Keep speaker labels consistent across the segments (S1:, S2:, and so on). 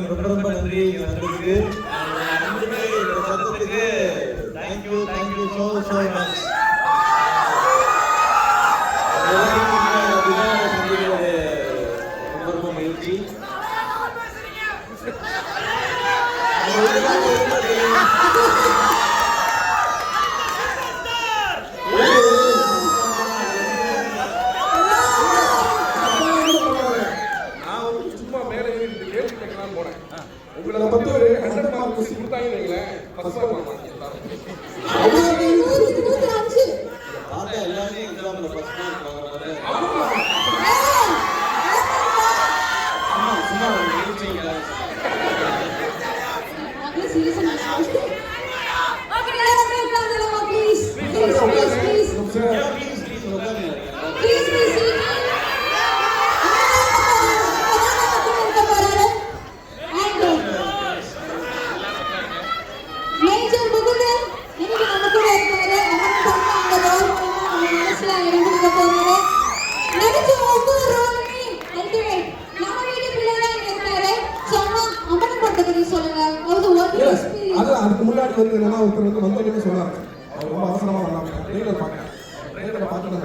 S1: Thank you ரொம்ப ரொம்ப நன்றி வந்ததுக்கு நன்றி இந்த சத்தத்துக்கு thank you thank you so so much ரொம்ப ரொம்ப மகிழ்ச்சி
S2: நான் வந்து சும்மா மேலே ஏறி இந்த கேள்வி கேட்கலாம்னு போனேன் உங்களை ஹண்ட்ரட் மார்க் கொஸ்டின் கொடுத்தாங்கன்னு வைங்களேன் ஃபர்ஸ்ட் மார்க்
S1: பார்த்தா எல்லாமே எக்ஸாம்ல ஃபர்ஸ்ட் மார்க் வாங்குறாங்க
S2: முன்னாடி வந்து என்னன்னா ஒருத்தர் வந்து வந்தவங்க சொன்னாங்க. அவர் ரொம்ப அவசரமா வந்தாங்க. ட்ரெயிலர் பார்க்க ட்ரெயிலரை பார்த்துட்டு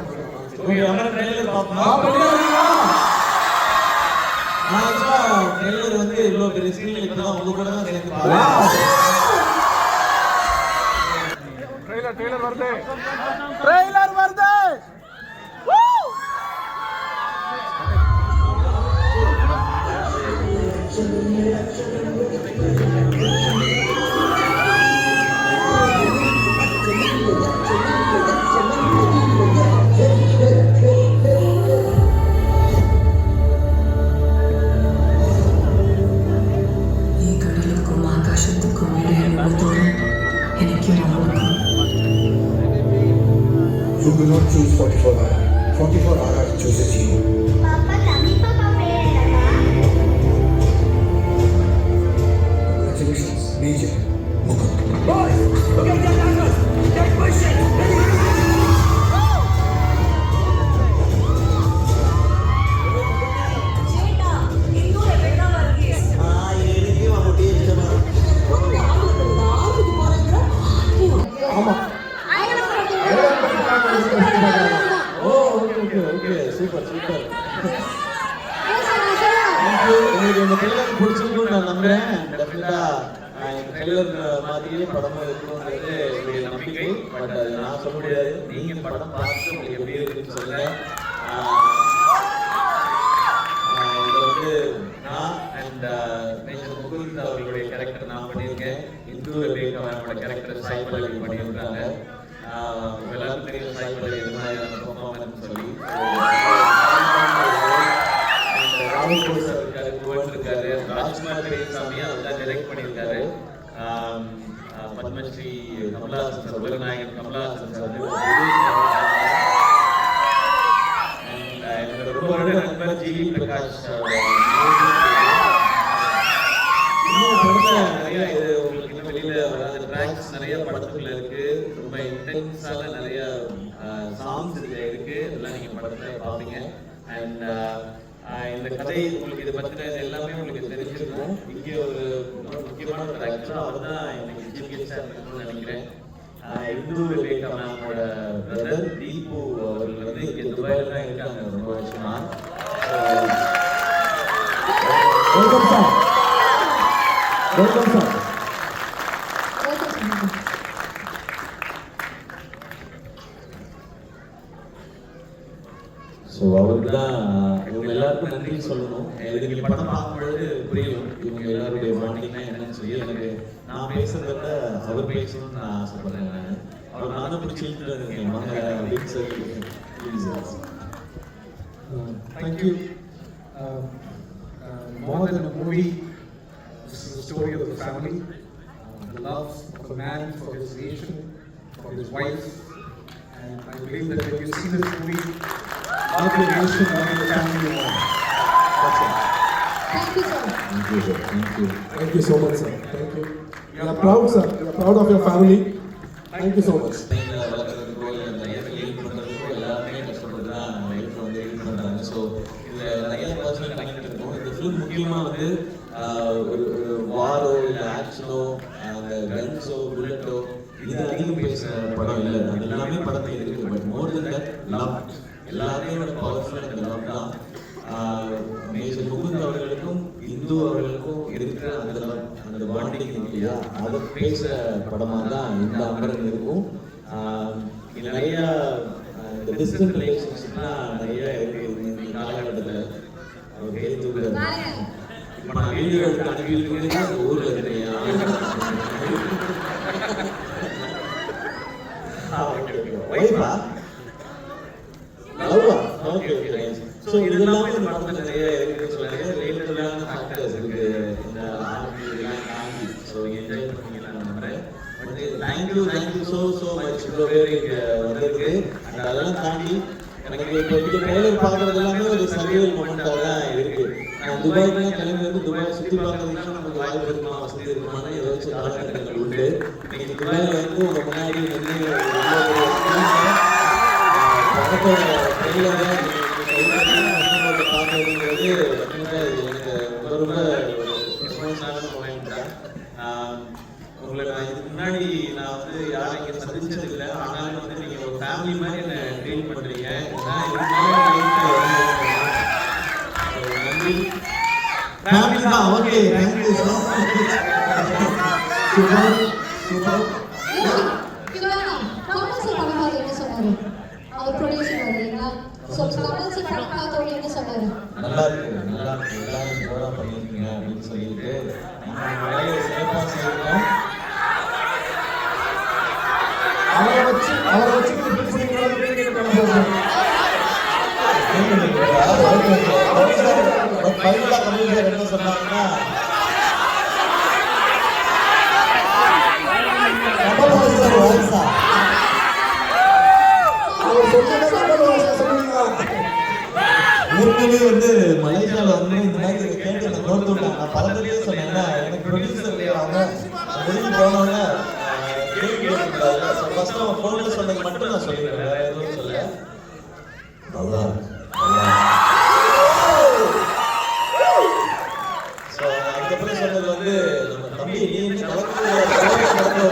S1: வந்து இவ்வளவு பெரிய ஸ்கிரீன்ல இப்பதான் உங்க கூட தான் சேர்ந்து. பார்த்தேன்
S2: ட்ரெய்லர் ட்ரெய்லர் வருது
S3: ட்ரெய்லர்
S1: இந்த ட்ரெய்லர் மாதிரியே படமும் இருக்கணுங்கிறது என்னுடைய நம்பிக்கை. பட் அது நான் சொல்ல முடியாது. நீங்கள் படம் பார்த்து உங்களுக்கு எப்படி இருக்குன்னு சொல்லுங்கள் இதில் வந்து நான் அண்ட் மேஜர் முகுந்த் அவர்களுடைய கேரக்டர் நான் பண்ணியிருக்கேன். இந்து அவர்களோட கேரக்டர் சாய்பல் பல்லவி பண்ணியிருக்காங்க ஆஹ் எல்லாருக்கும் தெரியும் சாய்பல் பல்லவி சொல்லி. பத்மஸ்ரீ கமலஹாசன் சார் உலகநாயகன் கமலஹாசன் சார். ஆஹ் என்னோட ரொம்ப நண்பர் ஜி வி பிரகாஷ் படத்துல நிறைய உங்களுக்கு இன்னும் வெளியில வராத. ட்ராக்ஸ் நிறைய படத்துக்குள்ள இருக்கு. ரொம்ப இன்டென்ஸான நிறைய சாங்ஸ் இதுல இருக்கு. இதெல்லாம் நீங்க படத்துல பாப்பீங்க. அண்ட் இந்த கதை உங்களுக்கு இதை பத்தின எல்லாமே உங்களுக்கு தெரிஞ்சிருக்கும். இங்க ஒரு முக்கியமான ஒரு ஆக்டர் அவர் தான் எனக்கு சீஃப் நினைக்கிறேன் இந்து பிரதர் தீபு அவர்கள் வந்து இங்க துபாயில தான் இருக்காங்க ரொம்ப வருஷமா
S2: வெல்கம் சார் வெல்கம் சார்
S1: பேசணும்னு நான் ஆசைப்படுறேன் நான் அவர் நானும் பிடிச்சி இழுத்துட்டு இருக்கேன் வாங்க அப்படின்னு சொல்லி please
S4: Uh, thank you. Uh, uh, more than a movie, this is the story of the family, uh, the love of a man for his nation, for his wife. And I believe that when you see this movie, love your nation, love your family more. That's it.
S5: Thank you, sir.
S1: Sir thank you
S2: Thank you so much, sir. Thank you. We are proud, sir. We are proud of your family. Thank you so much.
S1: வளர்க்குறதுக்கோ இல்லை அந்த பண்ணுறதுக்கோ எல்லாருமே இதில் நிறைய இருக்கும் இந்த முக்கியமாக வந்து ஒரு ஒரு வாரோ இல்லை ஆக்ஷனோ அந்த கன்ஸோ புல்லட்டோ இது அதிகம் பேசுகிற படம் இல்லை அது எல்லாமே படத்தில் இருக்குது but more than that love எல்லாருமே விட பவர்ஃபுல் அந்த லவ் தான் மேஜர் முகுந்த் அவர்களுக்கும் இந்து அவர்களுக்கும் இருக்கிற அந்த அந்த பாண்டிங் இல்லையா? அதை பேச படமாக தான் இந்த அமரன் இருக்கும். நிறைய இந்த டிஸ்டன்ட் ரிலேஷன்ஷிப்லாம் நிறைய இருக்கு. இந்த காலகட்டத்தில் அவர் கை இப்போ நான் வீடியோ எடுத்து அனுப்பியிருக்கிறது அந்த ஊரில் இருக்கிறேன் ஒய்ஃபா லவ்வா ஓகே ஓகே ஸோ இதெல்லாம் இந்த படத்தில் நிறைய இருக்கு ஸோ நிறைய ரிலேட்டடான ஃபேக்டர்ஸ் இருக்கு. இந்த ஆர்மி இதெல்லாம் தாண்டி. ஸோ என்ஜாய் பண்ணிக்கலாம் நம்புறேன் but thank you thank you so so much இவ்வளோ பேர் இங்கே வந்திருக்கு அண்ட் அதெல்லாம் தாண்டி எனக்கு இப்போ இங்கே ட்ரெய்லர் பார்க்குறது எல்லாமே ஒரு சர்வியல் மொமெண்ட்டாக தான் இருக்கு. நான் துபாய்க்குலாம் கிளம்பி வந்து துபாய் சுற்றி பார்க்கறதுக்குலாம் நமக்கு வாய்ப்பு இருக்குமா? வசதி இருக்குமான்னு ஏதாச்சும் காலகட்டங்கள் உண்டு. இன்னைக்கு துபாயில் வந்து உங்கள் முன்னாடி பெரிய படத்தோட ட்ரெய்லரை பார்க்கறதுங்கிறது டெஃபினட்டாக இது எனக்கு ரொம்ப ரொம்ப எமோஷனலான பாயிண்ட் தான் ஆஹ் உங்களை நான் இதுக்கு முன்னாடி நான் வந்து யாரும் இங்கே சந்திச்சது இல்லை ஆனாலும் வந்து நீங்கள் ஒரு ஃபேமிலி மாதிரி என்னை ட்ரீட் பண்ணுறீங்க நான் இருந்தாலும் நன்றி ஃபேமிலி தான் okay thank you so super
S6: super Kamal sir படம் பார்த்து என்ன சொன்னாரு அவர் ப்ரொடியூசர் இல்லைங்களா ஸோ கமல் சார் படம் பார்த்தோட என்ன சொன்னாரு
S1: நல்லா இருக்கு நல்லா இருக்கு எல்லாரும் பண்ணியிருக்கீங்க அப்படின்னு சொல்லிட்டு நம்ம வேலையை சிறப்பாக செய்யணும்
S2: அவரை வச்சு அவரை வச்சு
S1: என்ன சொன்னாங்கன்னா வாய்ஸா
S2: அவர் சொன்னதை கமல்ஹாசன் சொன்னீங்களா
S1: ஏற்கனவே வந்து மலேசியால வந்து இந்த மாதிரி கேட்டு நான் நோட் பண்ணேன் நான் பலத்திலேயே சொன்னேன் எனக்கு ப்ரொடியூசர் அவங்க வெளியே போனவங்க ஃபர்ஸ்ட் அவன் ஃபோனில் சொன்னது மட்டும் நான் சொல்லிடுறேன் வேற எதுவும் சொல்ல நல்லா ஸோ அதுக்கப்புறம் சொன்னது வந்து நம்ம தம்பி நீ வந்து கலந்து அவங்க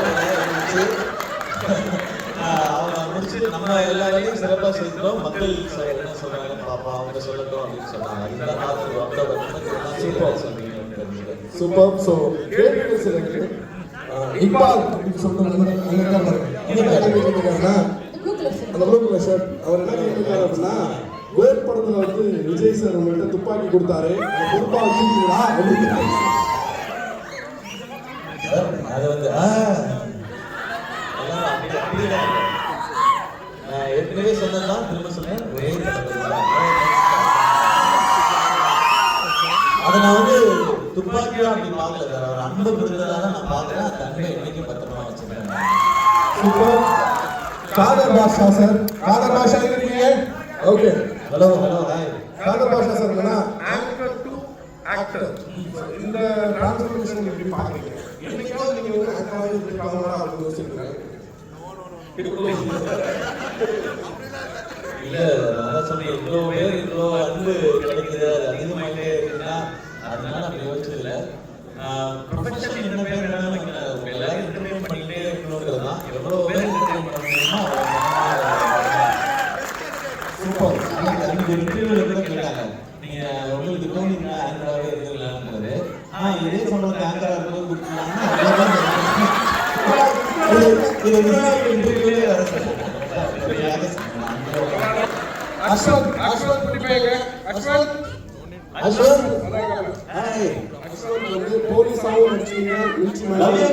S1: முடிச்சு நம்ம எல்லா வேலையும் சிறப்பாக செஞ்சுட்டோம் மக்கள் என்ன சொல்றாங்க? பாப்பா அவங்க சொல்லட்டும் அப்படின்னு சொன்னாங்க அதுதான் பார்த்து அக்டோபர் சூப்பர். சொன்னீங்க
S2: சூப்பர். ஸோ இக்பால் அப்படின்னு சொல்லிட்டு அந்த அந்த இருக்காரு பாருங்க. என்ன கேள்வி கேட்டிருக்காருன்னா
S6: ப்ளூ கலர் சார்
S2: அவர் என்ன கேட்டிருக்காரு அப்படின்னா வேர் படத்துல வந்து விஜய் சார் உங்கள்கிட்ட துப்பாக்கி கொடுத்தாரு. பொறுப்பா வச்சுருக்கீங்களா? அப்படின்னு
S1: அது வந்து ஆ எல்லாரும் அப்படி அப்படியே தான் இருக்கு. நான் ஏற்கனவே சொன்னதுதான் திரும்ப சொன்னேன். ஒரே. அதை நான் வந்து துப்பாக்கியா அப்படி பார்க்கல சார். அவர் அன்பு கொடுத்ததாக நான் பார்க்குறேன். அந்த அன்பை என்னைக்கும் பத்திரமா வச்சிருக்கேன்
S2: சூப்பர். காதர் பாஷா சார். காதர் பாஷா இருக்கீங்க okay.
S1: Hello hello hi.
S2: Kadar Basha sir என்னன்னா ஆங்கர் டு ஆக்டர். இந்த டிரான்ஸ்ஃபர்மேஷன் எப்படி பார்க்குறீங்க? என்னைக்காவது நீங்க வந்து ஆக்டராக இருக்காங்களா அப்படின்னு யோசிச்சிருக்கேன்
S1: இல்ல நான் சொன்னேன் இவ்வளோ பேர் இவ்வளோ அன்பு கிடைக்குது. அது அதிகமாயிட்டே இருக்குன்னா அதனால அப்படி யோசிச்சதில்ல. ப்ரொஃபஷன் என்ன பேர் வேணாலும் எல்லாரும் என்டர்டைன் பண்ணிட்டே இருக்கணுங்கிறது தான். எவ்வளோ பேர் என்டர்டைன் பண்ண முடியுமோ சூப்பர் அன்னைக்கு கூட கேட்டாங்க. நீங்க உங்களுக்கு தோணி ஆங்கராகவே இருந்துடலாம்ன்றது ஆ இதே சொன்னது ஆங்கரா இருக்கும்போது
S2: வந்து போலீஸாவும் நடிச்சீங்க
S1: அழகா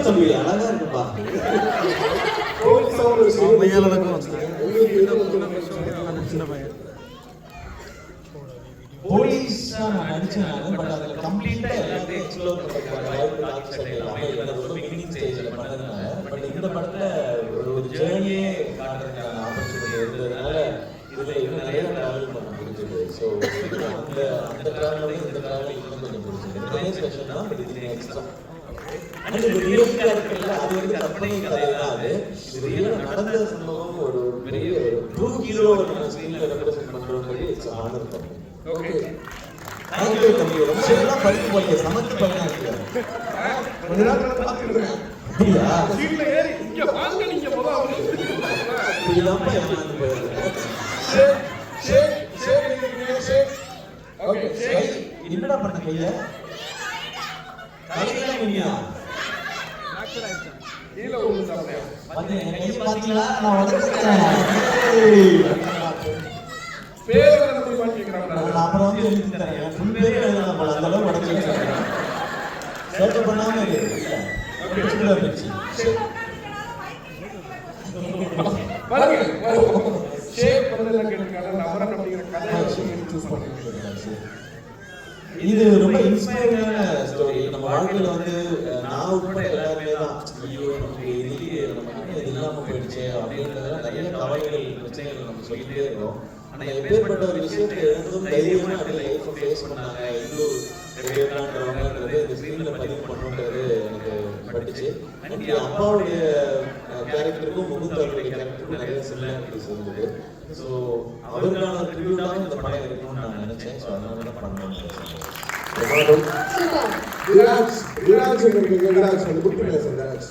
S1: இருக்குப்பா.
S2: போலீஸாவும் நடிச்சீங்க எது வந்து
S1: போலீஸா நடிச்சேன் பட் அதுல கம்ப்ளீட்டா எல்லாத்தையும் எக்ஸ்ப்ளோர் பண்றதுக்கான வாய்ப்பு ஆக்சன் எல்லாமே இல்லை ரொம்ப பிகினிங் ஸ்டேஜ்ல பண்ணதுனால பட் இந்த படத்துல ஒரு ஒரு ஜேர்னியே காட்டுறதுக்கான ஆப்பர்ச்சுனிட்டி இருந்ததுனால இதுல இன்னும் நிறைய டிராவல் பண்ண முடிஞ்சது ஸோ அந்த அந்த டிராவலையும் இந்த டிராவல் இன்னும் கொஞ்சம் பிடிச்சது ரெண்டுமே ஸ்பெஷல் தான் பட் இது எக்ஸ்ட்ரா அண்ட் இது ரியல் கேரக்டர்ல அது வந்து கற்பனை கதை தான் அது. இது ரியலா நடந்த சம்பவம் ஒரு ஒரு பெரிய ஒரு ட்ரூ ஹீரோ நம்ம ஸ்க்ரீன்ல ரெப்ரசென்ட் பண்றது இட்ஸ் ஆனர்
S2: ஓகே
S1: தேங்க்யூ தம்பி. ரொம்ப எல்லாம் படிக்க போறீங்க சமத்து பையனா இருக்கு
S2: கொஞ்ச நேரத்துல பார்த்துக்கிறேன்
S1: அப்படியா?
S2: சீட்ல ஏறி இங்க வாங்க நீங்க முதல்ல அவரு
S1: இப்படிலாம் ஏமாந்து போயிருக்கேன்
S2: ஷேக் ஷேக் ஷேக் நீங்க ஷேக் ஓகே ஷேக்
S1: என்னடா பண்ண கையில கையை பாத்தீங்களா? நான் உடச்சிட்டேன்
S2: முடியுமா
S1: அப்புறம் வந்து எழுதி தரேன் என் ஃபுல் பேரே எழுதலாம் போல. அந்த அளவு உடச்சி வச்சிருக்கேன். சேட்டை பண்ணாம இது ரொம்ப இன்ஸ்பைரிங்கான நம்ம வாழ்க்கையில வந்து நான் உட்பட எல்லாருமே தான் ஐயோ நமக்கு இது நமக்கு இது இல்லாம போயிடுச்சு அப்படின்றதுல நிறைய கவலைகள் பிரச்சனைகள் நம்ம சொல்லிட்டே இருக்கோம். ஆனா எப்பேற்பட்ட ஒரு விஷயத்தை எழுந்தும் தைரியமா அப்படி லைஃப்பை ஃபேஸ் பண்ணாங்க. இவ்வளோ பெரியவங்கன்றவங்கன்றது இந்த ஸ்க்ரீன்ல பதிவு பண்ணுன்றது எனக்கு பட்டுச்சு. அண்ட் அப்பாவுடைய கேரக்டருக்கும் முகுந்த் அவருடைய கேரக்டருக்கும் நிறைய சிமிலாரிட்டிஸ் இருந்தது. ஸோ அவருக்கான ட்ரிபியூட்டாக இந்த படம் இருக்கணும்னு நான் நினைச்சேன். ஸோ அதனால தான் பண்ணேன்
S6: Thank
S2: you. விராஜ் விராஜ் விராஜ் வந்து குட்டி பேச விராஜ்.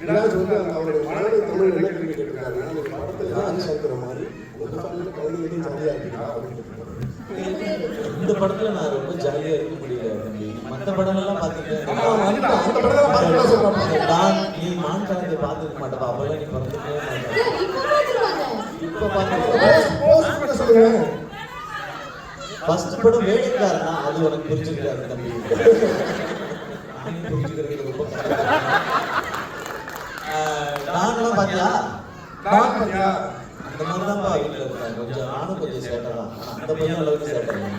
S2: விராஜ் வந்து அந்த அவருடைய மனதை தமிழ் என்ன கேள்வி கேட்டிருக்காரு அந்த படத்துல தான் சந்திர மாதிரி ஒரு படத்துல குழந்தைகளும் ஜாலியா இருக்கீங்களா? அப்படின்னு கேட்டிருக்காரு.
S1: இந்த படத்துல நான் ரொம்ப ஜாலியா இருக்க முடியல தம்பி. மத்த படம் எல்லாம்.
S2: அந்த.
S1: பாத்துக்கிட்டேன் நான் நீ மான் கலந்து பாத்துக்க மாட்டேன் அப்பெல்லாம் நீ பறந்துக்கவே மாட்டேன்
S6: இப்போ பார்த்துருவாங்க
S1: இப்ப பாத்துக்க
S2: போஸ்ட் பண்ண சொல்லுங்க
S1: ஃபர்ஸ்ட் படம் வேலைக்காரனா அது உனக்கு புரிஞ்சுக்கிறாரு தம்பி. புரிஞ்சுக்கிறது ரொம்ப நானும் பாத்தியா?
S2: நான் பாத்தியா?
S1: அந்த மாதிரி தான் வீட்டில் இருக்கேன் கொஞ்சம் நானும் கொஞ்சம் சேட்டை தான் ஆனா அந்த பையன் அளவுக்கு சேட்டை இல்லை.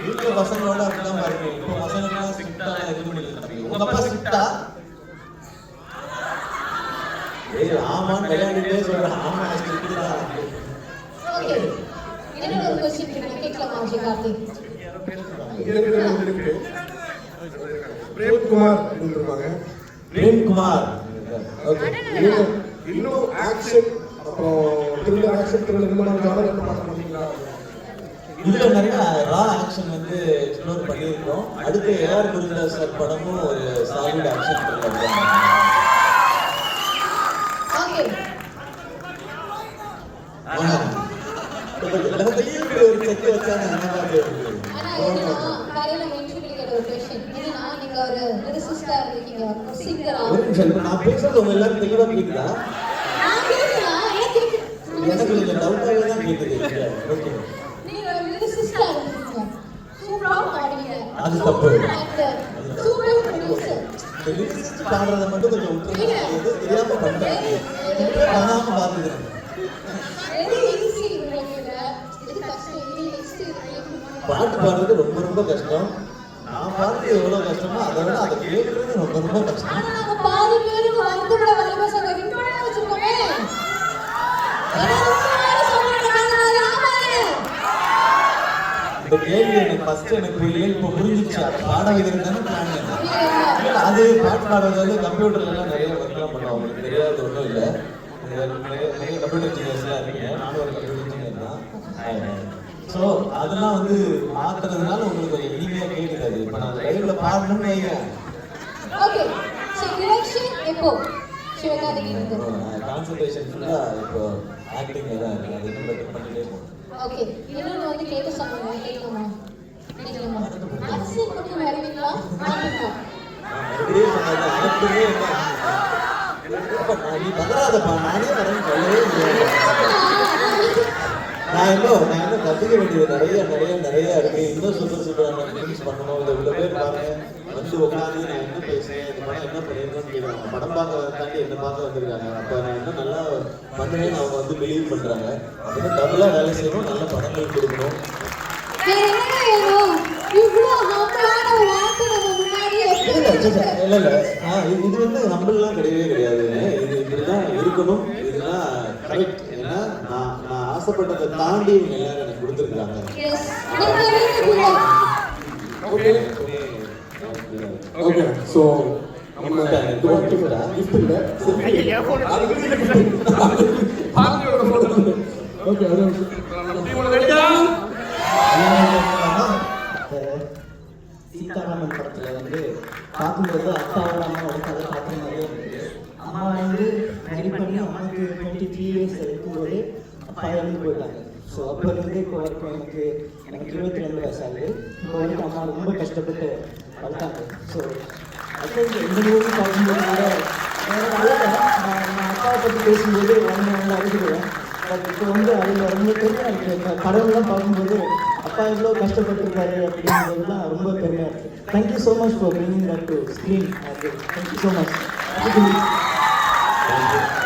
S1: வீட்டுல பசங்களோட அப்படிதான் பாருங்க. இப்போ பசங்கள்லாம் ஸ்ட்ரிக்டா இது தம்பி. உங்க அப்பா ஸ்ட்ரிக்டா ஏய் ஆமான்னு விளையாடிட்டே சொல்றேன். ஆமா ஸ்ட்ரிக்ட் தான்.
S6: இன்னொரு ஒரு கொஸ்டின் இருக்கு கேட்கலாமா கார்த்திக்.
S2: பிரேம்குமார் இருப்பாங்க
S1: பிரேம்குமார். ஓகே
S2: இன்னும் இன்னும் ஆக்ஷன் அப்புறம் த்ரில்லர் ஆக்ஷன் ஜானர் என்ன பார்க்க மாட்டீங்களா?
S1: இதுல நிறைய ரா ஆக்ஷன் வந்து எக்ஸ்ப்ளோர் பண்ணியிருக்கோம். அடுத்து ஏஆர் குருதாஸ் சார் படமும் ஒரு சாலிட் ஆக்ஷன்
S6: ஓகே
S1: எல்லாத்தையும் இப்படி நான்
S6: நீங்க
S1: பேசுறது உங்க எல்லாரும் தெளிவா கேக்குதா எனக்கு கொஞ்சம் டவுட்டாகவே தான் கேக்குது ஓகே அது தப்பு. பாடுறத மட்டும் கொஞ்சம் தெரியாம பண்ணாம பாத்துக்கிறேன்
S6: வெரி ஈஸி உங்களுக்கு இது கஷ்டம் இது நெக்ஸ்ட் இது
S1: பாட்டு பாடுறது ரொம்ப ரொம்ப கஷ்டம். நான் பாடுறது எவ்வளவு கஷ்டமோ அதை விட அதை கேட்கறது ரொம்ப ரொம்ப கஷ்டம். இந்த கேள்வி எனக்கு ஃபர்ஸ்ட் எனக்கு புரியல இப்போ புரிஞ்சிச்சு அது பாட வைக்கிறது தானே பிளான் அது பாட்டு பாடுறது வந்து கம்ப்யூட்டர்ல எல்லாம் நிறைய ஒர்க்லாம் பண்ணுவோம் உங்களுக்கு தெரியாத ஒன்றும் இல்லை. நிறைய நிறைய கம்ப்யூட்டர் இன்ஜினியர்ஸ்லாம் இருக்கீங்க. நானும் ஒரு கம்ப்யூட்டர் இன்ஜினியர் தான். ஸோ அதெல்லாம் வந்து மாத்துறதுனால உங்களுக்கு கொஞ்சம் இனிமையாக கேட்குது இப்போ நான் லைவ்ல பாடணும்னு வைக்கிறேன்
S6: ஓகே சோ டிரெக்ஷன் எப்போ?
S1: கான்சன்ட்ரேஷன் ஃபுல்லாக இப்போ ஆக்டிங்கில் தான் இருக்குது அது இன்னும் பெட்டர் பண்ணிட்டே போகணும்.
S6: ஓகே இன்னொன்று வந்து கேட்க சொன்னாங்க வருவீங்களா மாட்டீங்களா
S1: மறுபடியும் நான் நீ பதறாதப்பா. நானே வரேன்னு சொல்லவே முடியாது. நான் இன்னும் நான் இன்னும் கற்றுக்க வேண்டியது நிறைய நிறைய நிறைய இருக்கு. இன்னும் சூப்பர் சூப்பரான திங்ஸ் பண்ணணும். இதை இவ்வளோ பேர் பாருங்க. வந்து உட்காந்து நான் என்ன பேசுறேன் இந்த படம் என்ன பண்ணியிருக்கேன்னு கேட்குறாங்க படம் பார்க்க தாண்டி என்ன பார்க்க வந்திருக்காங்க. அப்போ நான் இன்னும் நல்லா பண்ணுவேன்னு அவங்க வந்து பிலீவ் பண்ணுறாங்க அப்படின்னா டபுளாக வேலை செய்யணும் நல்ல படங்கள் கொடுக்கணும். இல்ல, இல்ல. ஆ, இது வந்து நம்மளாம் கிடையவே கிடையாது. இது இப்படிதான் இருக்கணும். இதுதான் கரெக்ட் ஏன்னா நான் நான் ஆசைப்பட்டதை தாண்டி இவங்க எல்லாரும் எனக்கு கொடுத்துருக்காங்க.
S2: ஓகே சீதாராமன் படத்துல வந்து
S7: பார்க்கும்போது அப்பாவோட அம்மாவோட கதை அப்பா போயிட்டாங்க ஸோ அப்போ இருந்தே இப்போ வரைக்கும் எனக்கு எனக்கு இருபத்தி ரெண்டு வயசு ஆகுது இப்போ வரைக்கும் அம்மா ரொம்ப கஷ்டப்பட்டு வளர்த்தாங்க ஸோ அப்போ இந்த மூவி பார்க்கும்போது நான் நான் அப்பாவை பற்றி பேசும்போது ஒன்று வந்து அழுதுருவேன் பட் இப்போ வந்து அதில் ரொம்ப பெருமையாக இருக்குது இந்த படம்லாம் பார்க்கும்போது அப்பா எவ்வளோ கஷ்டப்பட்டிருக்காரு அப்படிங்கிறதுலாம் ரொம்ப பெருமையாக இருக்குது thank you so much for bringing that to screen thank you so much
S1: Thank you.